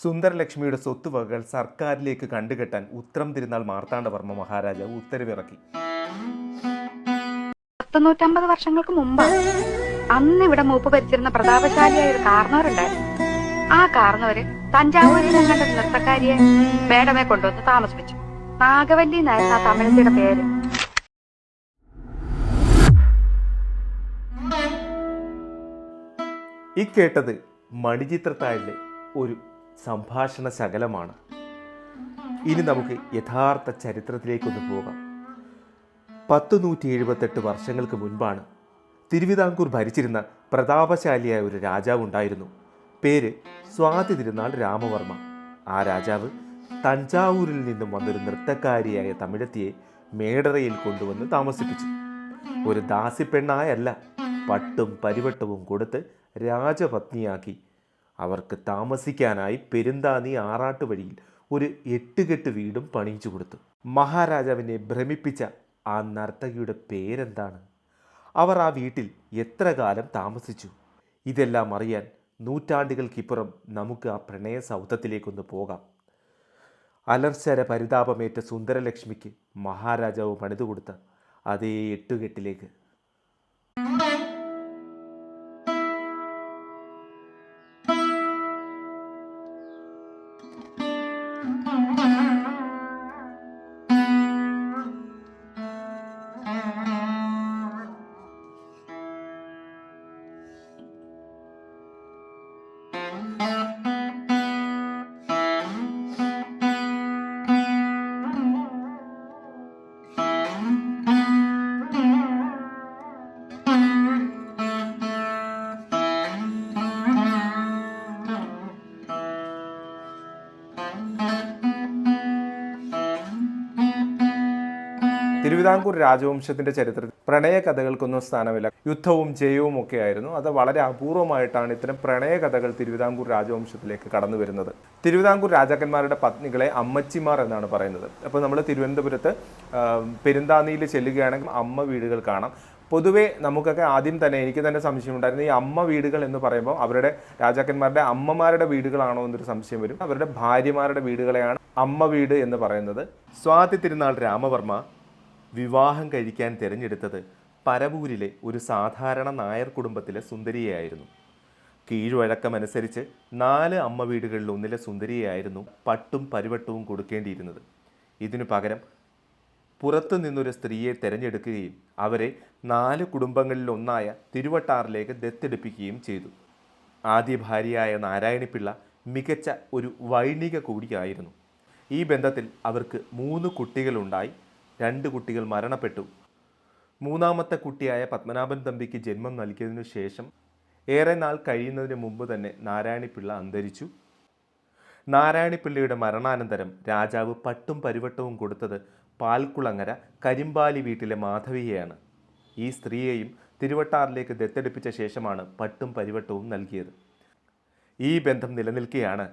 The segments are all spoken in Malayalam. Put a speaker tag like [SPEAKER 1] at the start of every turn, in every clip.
[SPEAKER 1] സുന്ദരലക്ഷ്മിയുടെ സ്വത്തുവകകൾ സർക്കാരിലേക്ക് കണ്ടുകെട്ടാൻ ഉത്രം തിരുനാൾ മാർത്താണ്ഡവർമ്മ മഹാരാജാവ് ഉത്തരവിറക്കി.
[SPEAKER 2] പത്തുനൂറ്റമ്പത് വർഷങ്ങൾക്ക് മുമ്പ് അന്ന് ഇവിടെ മൂപ്പ് ഭരിച്ചിരുന്ന പ്രതാപശാലിയായ ഒരു കാർന്നവരുണ്ടായിരുന്നു. ആ കാർന്നവര് തഞ്ചാവൂരിൽ നിന്നുള്ള നൃത്തക്കാരിയെ മേഡമെ കൊണ്ടുവന്ന് താമസിപ്പിച്ചു. നാഗവല്ലി എന്നായിരുന്നു ആ തമിഴത്തിയുടെ പേര്.
[SPEAKER 1] ഈ കേട്ടത് മണിചിത്രത്താഴിലെ ഒരു സംഭാഷണ ശകലമാണ്. ഇനി നമുക്ക് യഥാർത്ഥ ചരിത്രത്തിലേക്കൊന്ന് പോകാം. പത്ത് നൂറ്റി എഴുപത്തെട്ട് വർഷങ്ങൾക്ക് മുൻപാണ് തിരുവിതാംകൂർ ഭരിച്ചിരുന്ന പ്രതാപശാലിയായ ഒരു രാജാവ് ഉണ്ടായിരുന്നു. പേര് സ്വാതി തിരുനാൾ രാമവർമ്മ. ആ രാജാവ് തഞ്ചാവൂരിൽ നിന്നും വന്നൊരു നൃത്തക്കാരിയായ തമിഴത്തിയെ മേടറയിൽ കൊണ്ടുവന്ന് താമസിപ്പിച്ചു. ഒരു ദാസിപ്പെണ്ണായല്ല പട്ടും പരിവട്ടവും കൊടുത്ത് രാജപത്നിയാക്കി അവർക്ക് താമസിക്കാനായി പെരുന്താനി ആറാട്ട് വഴിയിൽ ഒരു എട്ടുകെട്ട് വീടും പണിയിച്ചു കൊടുത്തു. മഹാരാജാവിനെ ഭ്രമിപ്പിച്ച ആ നർത്തകിയുടെ പേരെന്താണ്? അവർ ആ വീട്ടിൽ എത്ര കാലം താമസിച്ചു? ഇതെല്ലാം അറിയാൻ നൂറ്റാണ്ടുകൾക്കിപ്പുറം നമുക്ക് ആ പ്രണയ സൗധത്തിലേക്കൊന്ന് പോകാം. അലർച്ചര പരിതാപമേറ്റ സുന്ദരലക്ഷ്മിക്ക് മഹാരാജാവ് പണിതുകൊടുത്ത അതേ എട്ടുകെട്ടിലേക്ക് തിരുവിതാംകൂർ രാജവംശത്തിന്റെ ചരിത്രത്തിൽ പ്രണയ കഥകൾക്കൊന്നും സ്ഥാനമില്ല. യുദ്ധവും ജയവും ഒക്കെ ആയിരുന്നു അത് വളരെ അപൂർവമായിട്ടാണ് ഇത്തരം പ്രണയ കഥകൾ തിരുവിതാംകൂർ രാജവംശത്തിലേക്ക് കടന്നു വരുന്നത് തിരുവിതാംകൂർ രാജാക്കന്മാരുടെ പത്നികളെ അമ്മച്ചിമാർ എന്നാണ് പറയുന്നത്. അപ്പോൾ നമ്മൾ തിരുവനന്തപുരത്ത് പെരുന്താനിയിൽ ചെല്ലുകയാണെങ്കിൽ അമ്മ വീടുകൾ കാണാം. പൊതുവെ നമുക്കൊക്കെ ആദ്യം തന്നെ എനിക്ക് തന്നെ സംശയം സംശയമുണ്ടായിരുന്നു ഈ അമ്മ വീടുകൾ എന്ന് പറയുമ്പോൾ അവരുടെ രാജാക്കന്മാരുടെ അമ്മമാരുടെ വീടുകളാണോ എന്നൊരു സംശയം വരും. അവരുടെ ഭാര്യമാരുടെ വീടുകളെയാണ് അമ്മ വീട് എന്ന് പറയുന്നത്. സ്വാതി തിരുനാൾ രാമവർമ്മ വിവാഹം കഴിക്കാൻ തിരഞ്ഞെടുത്തത് പരവൂരിലെ ഒരു സാധാരണ നായർ കുടുംബത്തിലെ സുന്ദരിയായിരുന്നു കീഴ്വഴക്കമനുസരിച്ച് നാല് അമ്മ വീടുകളിൽ ഒന്നിലെ സുന്ദരിയായിരുന്നു പട്ടും പരിവട്ടവും കൊടുക്കേണ്ടിയിരുന്നത്. ഇതിനു പകരം പുറത്തു നിന്നൊരു സ്ത്രീയെ തിരഞ്ഞെടുക്കുകയും അവരെ നാല് കുടുംബങ്ങളിൽ ഒന്നായ തിരുവട്ടാറിലേക്ക് ദത്തെടുപ്പിക്കുകയും ചെയ്തു. ആദ്യ ഭാര്യയായ നാരായണിപ്പിള്ള മികച്ച ഒരു വൈണിക കൂടിയായിരുന്നു. ഈ ബന്ധത്തിൽ അവർക്ക് മൂന്ന് കുട്ടികളുണ്ടായി. രണ്ട് കുട്ടികൾ മരണപ്പെട്ടു. മൂന്നാമത്തെ കുട്ടിയായ പത്മനാഭൻ തമ്പിക്ക് ജന്മം നൽകിയതിനു ശേഷം ഏറെ നാൾ കഴിയുന്നതിന് മുമ്പ് തന്നെ നാരായണിപ്പിള്ള അന്തരിച്ചു. നാരായണിപ്പിള്ളയുടെ മരണാനന്തരം രാജാവ് പട്ടും പരിവട്ടവും കൊടുത്തത് പാൽക്കുളങ്ങര കരിമ്പാലി വീട്ടിലെ മാധവിയെയാണ്. ഈ സ്ത്രീയെയും തിരുവട്ടാറിലേക്ക് ദത്തെടുപ്പിച്ച ശേഷമാണ് പട്ടും പരിവട്ടവും നൽകിയത്. ഈ ബന്ധം നിലനിൽക്കെയാണ്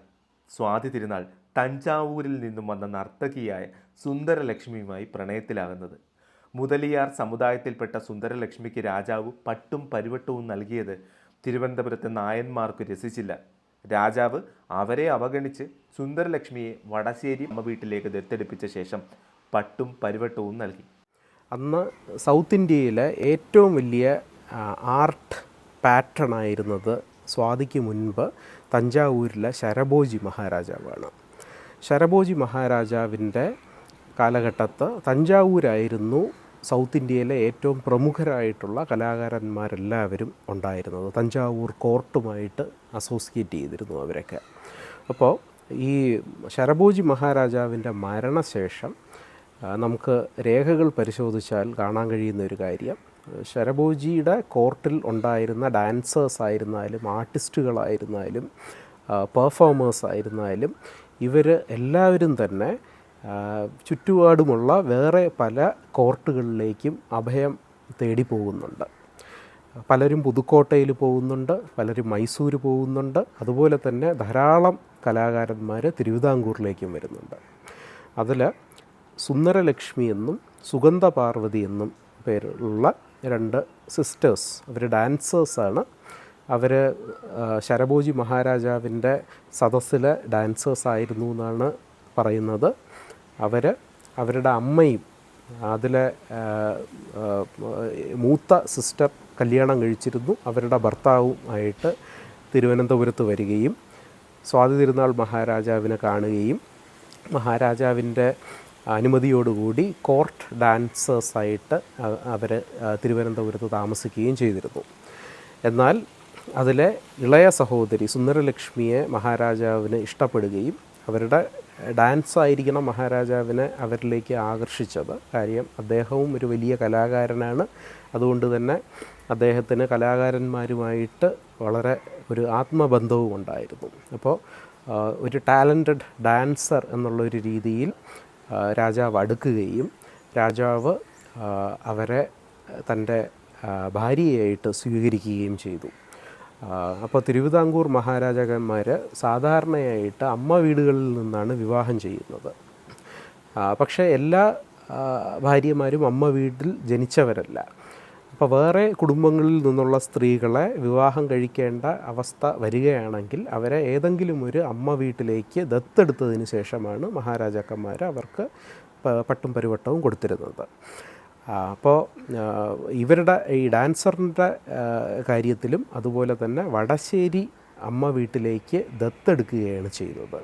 [SPEAKER 1] സ്വാതി തിരുനാൾ തഞ്ചാവൂരിൽ നിന്നും വന്ന നർത്തകിയായ സുന്ദരലക്ഷ്മിയുമായി പ്രണയത്തിലാകുന്നത്. മുതലിയാർ സമുദായത്തിൽപ്പെട്ട സുന്ദരലക്ഷ്മിക്ക് രാജാവ് പട്ടും പരിവട്ടവും നൽകിയത് തിരുവനന്തപുരത്തെ നായന്മാർക്ക് രസിച്ചില്ല. രാജാവ് അവരെ അവഗണിച്ച് സുന്ദരലക്ഷ്മിയെ വടശ്ശേരി അമ്മ വീട്ടിലേക്ക് ദത്തെടുപ്പിച്ച ശേഷം പട്ടും പരിവട്ടവും നൽകി.
[SPEAKER 3] അന്ന് സൗത്ത് ഇന്ത്യയിലെ ഏറ്റവും വലിയ ആർട്ട് പാറ്റേൺ ആയിരുന്നത് സ്വാതിക്ക് മുൻപ് തഞ്ചാവൂരിലെ ശരഭോജി മഹാരാജാവാണ്. ശരഭോജി മഹാരാജാവിന്റെ കാലഘട്ടത്ത് തഞ്ചാവൂരായിരുന്നു സൗത്ത് ഇന്ത്യയിലെ ഏറ്റവും പ്രമുഖരായിട്ടുള്ള കലാകാരന്മാരെല്ലാവരും ഉണ്ടായിരുന്നത്. തഞ്ചാവൂർ കോർട്ടുമായിട്ട് അസോസിയേറ്റ് ചെയ്തിരുന്നു അവരൊക്കെ. അപ്പോൾ ഈ ശരഭോജി മഹാരാജാവിന്റെ മരണശേഷം നമുക്ക് രേഖകൾ പരിശോധിച്ചാൽ കാണാൻ കഴിയുന്ന ഒരു കാര്യം. ശരഭോജിയുടെ കോർട്ടിൽ ഉണ്ടായിരുന്ന ഡാൻസേഴ്സ് ആയിരുന്നാലും ആർട്ടിസ്റ്റുകളായിരുന്നാലും പെർഫോമേഴ്സ് ആയിരുന്നാലും ഇവർ എല്ലാവരും തന്നെ ചുറ്റുപാടുമുള്ള വേറെ പല കോർട്ടുകളിലേക്കും അഭയം തേടി പോകുന്നുണ്ട്. പലരും പുതുക്കോട്ടയിൽ പോകുന്നുണ്ട് പലരും മൈസൂർ പോകുന്നുണ്ട് അതുപോലെ തന്നെ ധാരാളം കലാകാരന്മാർ തിരുവിതാംകൂറിലേക്കും വരുന്നുണ്ട്. അതിൽ സുന്ദരലക്ഷ്മി എന്നും സുഗന്ധ പാർവതി എന്നും പേരുള്ള രണ്ട് സിസ്റ്റേഴ്സ് അവർ ഡാൻസേഴ്സാണ്. അവർ ശരഭോജി മഹാരാജാവിന്റെ സദസ്സിലെ ഡാൻസേഴ്സ് ആയിരുന്നു എന്നാണ് പറയുന്നത്. അവർ അവരുടെ അമ്മയും അതിലെ മൂത്ത സിസ്റ്റർ കല്യാണം കഴിച്ചിരുന്നു. അവരുടെ ഭർത്താവും ആയിട്ട് തിരുവനന്തപുരത്ത് വരികയും സ്വാതി തിരുനാൾ മഹാരാജാവിനെ കാണുകയും മഹാരാജാവിന്റെ അനുമതിയോടുകൂടി കോർട്ട് ഡാൻസേഴ്സായിട്ട് അവർ തിരുവനന്തപുരത്ത് താമസിക്കുകയും ചെയ്തിരുന്നു. എന്നാൽ അതിലെ ഇളയ സഹോദരി സുന്ദരലക്ഷ്മിയെ മഹാരാജാവിന് ഇഷ്ടപ്പെടുകയും അവരുടെ ഡാൻസ് ആയിരിക്കണം മഹാരാജാവിനെ അവരിലേക്ക് ആകർഷിച്ചത്. കാര്യം അദ്ദേഹവും ഒരു വലിയ കലാകാരനാണ്. അതുകൊണ്ട് തന്നെ അദ്ദേഹത്തിന് കലാകാരന്മാരുമായിട്ട് വളരെ ഒരു ആത്മബന്ധവും ഉണ്ടായിരുന്നു. അപ്പോൾ ഒരു ടാലന്റഡ് ഡാൻസർ എന്നുള്ളൊരു രീതിയിൽ രാജാവ് അടുക്കുകയും രാജാവ് അവരെ തന്റെ ഭാര്യയായിട്ട് സ്വീകരിക്കുകയും ചെയ്തു. അപ്പോൾ തിരുവിതാംകൂർ മഹാരാജാക്കന്മാർ സാധാരണയായിട്ട് അമ്മ വീടുകളിൽ നിന്നാണ് വിവാഹം ചെയ്യുന്നത്. പക്ഷേ എല്ലാ ഭാര്യമാരും അമ്മ വീട്ടിൽ ജനിച്ചവരല്ല. അപ്പോൾ വേറെ കുടുംബങ്ങളിൽ നിന്നുള്ള സ്ത്രീകളെ വിവാഹം കഴിക്കേണ്ട അവസ്ഥ വരികയാണെങ്കിൽ അവരെ ഏതെങ്കിലും ഒരു അമ്മ വീട്ടിലേക്ക് ദത്തെടുത്തതിന് ശേഷമാണ് മഹാരാജാക്കന്മാർ അവർക്ക് പട്ടും പരിവട്ടവും കൊടുത്തിരുന്നത്. അപ്പോൾ ഇവരുടെ ഈ ഡാൻസറിന്റെ കാര്യത്തിലും അതുപോലെ തന്നെ വടശ്ശേരി അമ്മ വീട്ടിലേക്ക് ദത്തെടുക്കുകയാണ് ചെയ്തത്.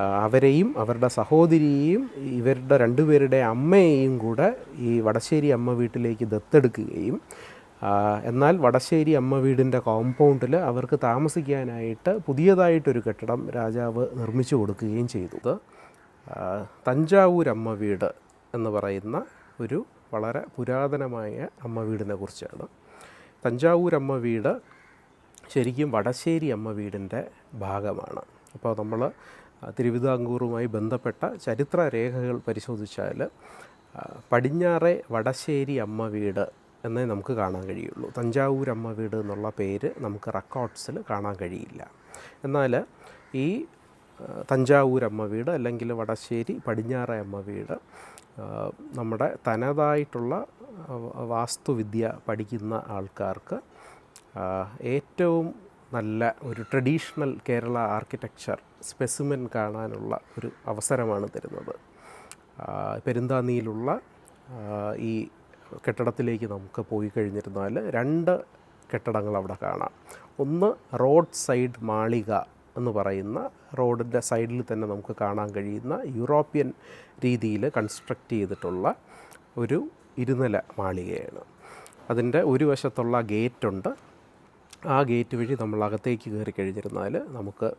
[SPEAKER 3] അവരെയും അവരുടെ സഹോദരിയെയും ഇവരുടെ രണ്ടുപേരുടെ അമ്മയെയും കൂടെ ഈ വടശ്ശേരി അമ്മ വീട്ടിലേക്ക് ദത്തെടുക്കുകയും എന്നാൽ വടശ്ശേരി അമ്മ വീടിന്റെ കോമ്പൗണ്ടിൽ അവർക്ക് താമസിക്കാനായിട്ട് പുതിയതായിട്ടൊരു കെട്ടിടം രാജാവ് നിർമ്മിച്ചു കൊടുക്കുകയും ചെയ്തത്. തഞ്ചാവൂർ അമ്മ വീട് എന്ന് പറയുന്ന ഒരു വളരെ പുരാതനമായ അമ്മ വീടിനെ കുറിച്ചാണ്. തഞ്ചാവൂർ അമ്മ വീട് ശരിക്കും വടശ്ശേരി അമ്മ വീടിന്റെ ഭാഗമാണ്. അപ്പോൾ നമ്മൾ തിരുവിതാംകൂറുമായി ബന്ധപ്പെട്ട ചരിത്ര രേഖകൾ പരിശോധിച്ചാൽ പടിഞ്ഞാറെ വടശ്ശേരി അമ്മ വീട് എന്നേ നമുക്ക് കാണാൻ കഴിയുള്ളൂ. തഞ്ചാവൂർ അമ്മ വീട് എന്നുള്ള പേര് നമുക്ക് റെക്കോർഡ്സിൽ കാണാൻ കഴിയില്ല. എന്നാൽ ഈ തഞ്ചാവൂർ അമ്മ വീട് അല്ലെങ്കിൽ വടശ്ശേരി പടിഞ്ഞാറെ അമ്മ വീട് നമ്മുടെ തനതായിട്ടുള്ള വാസ്തുവിദ്യ പഠിക്കുന്ന ആൾക്കാർക്ക് ഏറ്റവും നല്ല ഒരു ട്രഡീഷണൽ കേരള ആർക്കിടെക്ചർ സ്പെസിമെൻ കാണാനുള്ള ഒരു അവസരമാണ് തരുന്നത്. പെരുന്താനിയിലുള്ള ഈ കെട്ടിടത്തിലേക്ക് നമുക്ക് പോയി കഴിഞ്ഞിരുന്നാൽ രണ്ട് കെട്ടിടങ്ങൾ അവിടെ കാണാം. ഒന്ന് റോഡ് സൈഡ് മാളിക എന്ന് പറയുന്ന റോഡിന്റെ സൈഡിൽ തന്നെ നമുക്ക് കാണാൻ കഴിയുന്ന യൂറോപ്യൻ രീതിയിൽ കൺസ്ട്രക്റ്റ് ചെയ്തിട്ടുള്ള ഒരു ഇരുനില മാളികയാണ്. അതിന്റെ ഒരു വശത്തുള്ള ഗേറ്റുണ്ട് ആ ഗേറ്റ് വഴി നമ്മൾ അകത്തേക്ക് കയറി കഴിഞ്ഞിരുന്നാൽ നമുക്ക്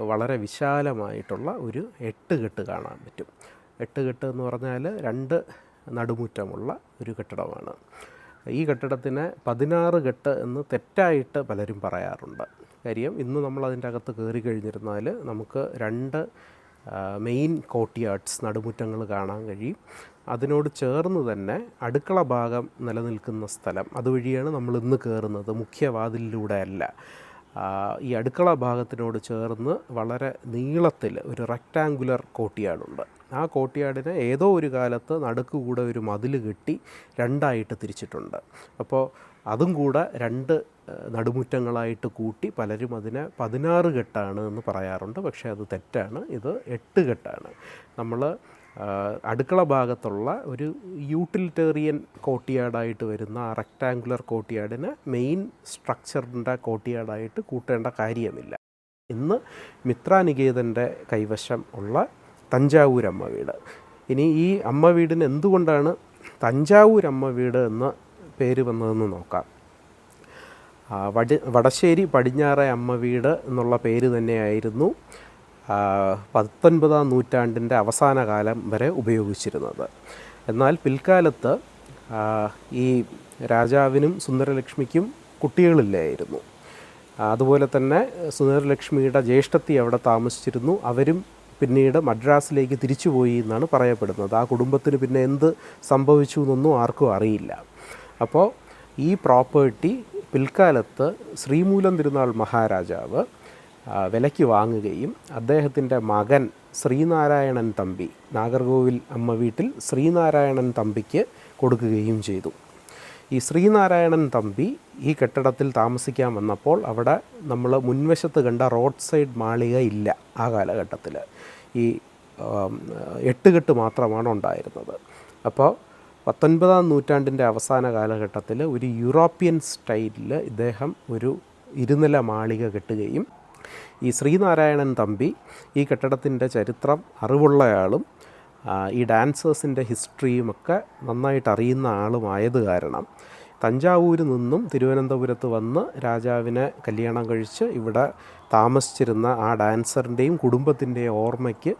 [SPEAKER 3] വളരെ വിശാലമായിട്ടുള്ള ഒരു എട്ട് കെട്ട് കാണാൻ പറ്റും. എട്ട് കെട്ട് എന്ന് പറഞ്ഞാൽ രണ്ട് നടുമുറ്റമുള്ള ഒരു കെട്ടിടമാണ്. ഈ കെട്ടിടത്തിന് പതിനാറ് കെട്ട് എന്ന് തെറ്റായിട്ട് പലരും പറയാറുണ്ട്. കാര്യം ഇന്ന് നമ്മൾ അതിന്റെ അകത്ത് കയറി കഴിഞ്ഞിരുന്നാൽ നമുക്ക് രണ്ട് മെയിൻ കോട്ടിയാർട്സ് നടുമുറ്റങ്ങൾ കാണാൻ കഴിയും. അതിനോട് ചേർന്ന് തന്നെ അടുക്കള ഭാഗം നിലനിൽക്കുന്ന സ്ഥലം അതുവഴിയാണ് നമ്മൾ ഇന്ന് കയറുന്നത്. മുഖ്യവാതിലിലൂടെ അല്ല. ഈ അടുക്കള ഭാഗത്തിനോട് ചേർന്ന് വളരെ നീളത്തിൽ ഒരു റെക്റ്റാങ്കുലർ കോട്ടിയാടുണ്ട്. ആ കോട്ടിയാടിനെ ഏതോ ഒരു കാലത്ത് നടുക്ക് കൂടെ ഒരു മതിൽ കെട്ടി രണ്ടായിട്ട് തിരിച്ചിട്ടുണ്ട്. അപ്പോൾ അതും കൂടെ രണ്ട് നടുമുറ്റങ്ങളായിട്ട് കൂട്ടി പലരും അതിനെ പതിനാറ് കെട്ടാണ് എന്ന് പറയാറുണ്ട്. പക്ഷേ അത് തെറ്റാണ്. ഇത് എട്ട് കെട്ടാണ്. നമ്മൾ അടുക്കള ഭാഗത്തുള്ള ഒരു യൂട്ടിലിറ്റേറിയൻ കോട്ടിയാടായിട്ട് വരുന്ന ആ റെക്റ്റാങ്കുലർ കോട്ടിയാടിന് മെയിൻ സ്ട്രക്ചറിന്റെ കോട്ടിയാടായിട്ട് കൂട്ടേണ്ട കാര്യമില്ല. ഇന്ന് മിത്രാനികേതന്റെ കൈവശം ഉള്ള തഞ്ചാവൂർ അമ്മ വീട്. ഇനി ഈ അമ്മ വീടിന് എന്തുകൊണ്ടാണ് തഞ്ചാവൂർ അമ്മ വീട് എന്ന പേര് വന്നതെന്ന് നോക്കാം. വടി വടശ്ശേരി പടിഞ്ഞാറെ അമ്മ വീട് എന്നുള്ള പേര് തന്നെയായിരുന്നു പത്തൊൻപതാം നൂറ്റാണ്ടിന്റെ അവസാന കാലം വരെ ഉപയോഗിച്ചിരുന്നത്. എന്നാൽ പിൽക്കാലത്ത് ഈ രാജാവിനും സുന്ദരലക്ഷ്മിക്കും കുട്ടികളില്ലായിരുന്നു. അതുപോലെ തന്നെ സുന്ദരലക്ഷ്മിയുടെ ജ്യേഷ്ഠത്തി അവിടെ താമസിച്ചിരുന്നു അവരും പിന്നീട് മദ്രാസിലേക്ക് തിരിച്ചുപോയി എന്നാണ് പറയപ്പെടുന്നത്. ആ കുടുംബത്തിന് പിന്നെ എന്ത് സംഭവിച്ചു എന്നൊന്നും ആർക്കും അറിയില്ല. അപ്പോൾ ഈ പ്രോപ്പർട്ടി പിൽക്കാലത്ത് ശ്രീമൂലം തിരുനാൾ മഹാരാജാവ് വിലയ്ക്ക് വാങ്ങുകയും അദ്ദേഹത്തിന്റെ മകൻ ശ്രീനാരായണൻ തമ്പി നാഗർകോവിൽ അമ്മ വീട്ടിൽ ശ്രീനാരായണൻ തമ്പിക്ക് കൊടുക്കുകയും ചെയ്തു. ഈ ശ്രീനാരായണൻ തമ്പി ഈ കെട്ടിടത്തിൽ താമസിക്കാൻ വന്നപ്പോൾ അവിടെ നമ്മൾ മുൻവശത്ത് കണ്ട റോഡ് സൈഡ് മാളിക ഇല്ല ആ കാലഘട്ടത്തിൽ ഈ എട്ടുകെട്ട് മാത്രമാണ് ഉണ്ടായിരുന്നത്. അപ്പോൾ പത്തൊൻപതാം നൂറ്റാണ്ടിന്റെ അവസാന കാലഘട്ടത്തിൽ ഒരു യൂറോപ്യൻ സ്റ്റൈലിൽ ഇദ്ദേഹം ഒരു ഇരുനില മാളിക കെട്ടുകയും ഈ ശ്രീനാരായണൻ തമ്പി ഈ കെട്ടിടത്തിന്റെ ചരിത്രം അറിവുള്ളയാളും ഈ ഡാൻസേഴ്സിന്റെ ഹിസ്റ്ററിയുമൊക്കെ നന്നായിട്ട് അറിയുന്ന ആളുമായത് കാരണം തഞ്ചാവൂരിൽ നിന്നും തിരുവനന്തപുരത്ത് വന്ന് രാജാവിനെ കല്യാണം കഴിച്ച് ഇവിടെ താമസിച്ചിരുന്ന ആ ഡാൻസറിന്റെയും കുടുംബത്തിന്റെയും ഓർമ്മയ്ക്ക്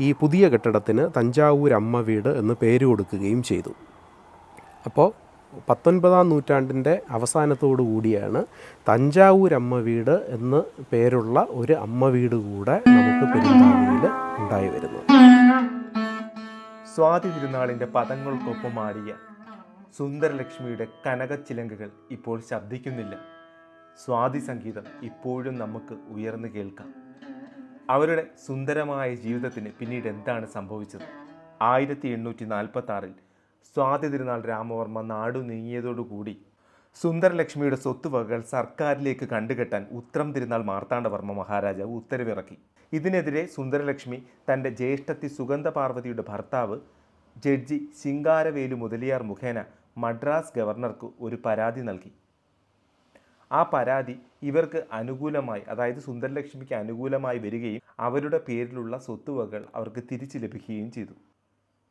[SPEAKER 3] ഈ പുതിയ കെട്ടിടത്തിന് തഞ്ചാവൂർ അമ്മ വീട് എന്ന് പേര് കൊടുക്കുകയും ചെയ്തു. അപ്പോൾ പത്തൊൻപതാം നൂറ്റാണ്ടിന്റെ അവസാനത്തോടു കൂടിയാണ് തഞ്ചാവൂർ അമ്മ വീട് എന്ന് പേരുള്ള ഒരു അമ്മ വീട് കൂടെ നമുക്ക് പെരുന്നാളിൽ ഉണ്ടായി വരുന്നത്.
[SPEAKER 1] സ്വാതി തിരുനാളിന്റെ പദങ്ങൾക്കൊപ്പം ആടിയ സുന്ദരലക്ഷ്മിയുടെ കനകച്ചിലങ്കകൾ ഇപ്പോൾ ശബ്ദിക്കുന്നില്ല. സ്വാതി സംഗീതം ഇപ്പോഴും നമുക്ക് ഉയർന്നു കേൾക്കാം. അവരുടെ സുന്ദരമായ ജീവിതത്തിന് പിന്നീട് എന്താണ് സംഭവിച്ചത്? ആയിരത്തി എണ്ണൂറ്റി നാൽപ്പത്തി ആറിൽ സ്വാതി തിരുനാൾ രാമവർമ്മ നാടു നീങ്ങിയതോടുകൂടി സുന്ദരലക്ഷ്മിയുടെ സ്വത്തുവകകൾ സർക്കാരിലേക്ക് കണ്ടുകെട്ടാൻ ഉത്രം തിരുനാൾ മാർത്താണ്ഡവർമ്മ മഹാരാജാവ് ഉത്തരവിറക്കി. ഇതിനെതിരെ സുന്ദരലക്ഷ്മി തന്റെ ജ്യേഷ്ഠത്തി സുഗന്ധ പാർവതിയുടെ ഭർത്താവ് ജഡ്ജി ശിങ്കാരവേലു മുതലിയാർ മുഖേന മദ്രാസ് ഗവർണർക്ക് ഒരു പരാതി നൽകി. ആ പരാതി ഇവർക്ക് അനുകൂലമായി അതായത് സുന്ദരലക്ഷ്മിക്ക് അനുകൂലമായി വരികയും അവരുടെ പേരിലുള്ള സ്വത്തുവകൾ അവർക്ക് തിരിച്ചു ലഭിക്കുകയും ചെയ്തു.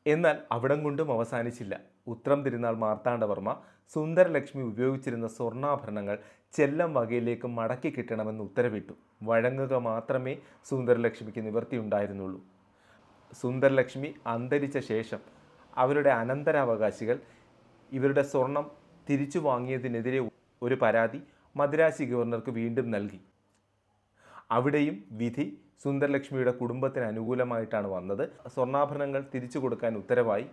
[SPEAKER 1] എന്നാൽ അവിടം കൊണ്ടും അവസാനിച്ചില്ല. ഉത്രം തിരുനാൾ മാർത്താണ്ഡവർമ്മ സുന്ദരലക്ഷ്മി ഉപയോഗിച്ചിരുന്ന സ്വർണാഭരണങ്ങൾ ചെല്ലം വകയിലേക്ക് മടക്കി കിട്ടണമെന്ന് ഉത്തരവിട്ടു. വഴങ്ങുക മാത്രമേ സുന്ദരലക്ഷ്മിക്ക് നിവർത്തിയുണ്ടായിരുന്നുള്ളൂ. സുന്ദരലക്ഷ്മി അന്തരിച്ച ശേഷം അവരുടെ അനന്തരാവകാശികൾ ഇവരുടെ സ്വർണം തിരിച്ചു വാങ്ങിയതിനെതിരെ ഒരു പരാതി മദ്രാസി ഗവർണർക്ക് വീണ്ടും നൽകി. അവിടെയും വിധി സുന്ദരലക്ഷ്മിയുടെ കുടുംബത്തിന് അനുകൂലമായിട്ടാണ് വന്നത്. സ്വർണാഭരണങ്ങൾ തിരിച്ചു കൊടുക്കാൻ ഉത്തരവായി.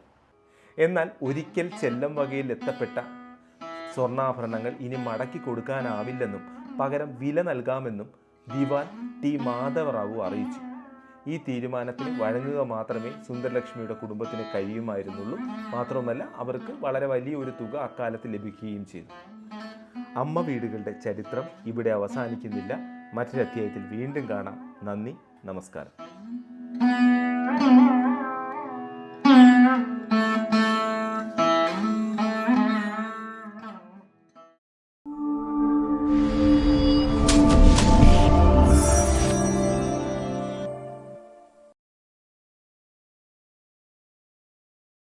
[SPEAKER 1] എന്നാൽ ഒരിക്കൽ ചെല്ലം വകയിൽ എത്തപ്പെട്ട സ്വർണാഭരണങ്ങൾ ഇനി മടക്കി കൊടുക്കാനാവില്ലെന്നും പകരം വില നൽകാമെന്നും ദിവാൻ ടി. മാധവറാവു അറിയിച്ചു. ഈ തീരുമാനത്തിന് വഴങ്ങുക മാത്രമേ സുന്ദരലക്ഷ്മിയുടെ കുടുംബത്തിന് കഴിയുമായിരുന്നുള്ളൂ. മാത്രമല്ല അവർക്ക് വളരെ വലിയൊരു തുക അക്കാലത്ത് ലഭിക്കുകയും ചെയ്തു. അമ്മ വീടുകളുടെ ചരിത്രം ഇവിടെ അവസാനിക്കുന്നില്ല. മറ്റൊരു അധ്യായത്തിൽ വീണ്ടും കാണാം. നന്ദി നമസ്കാരം.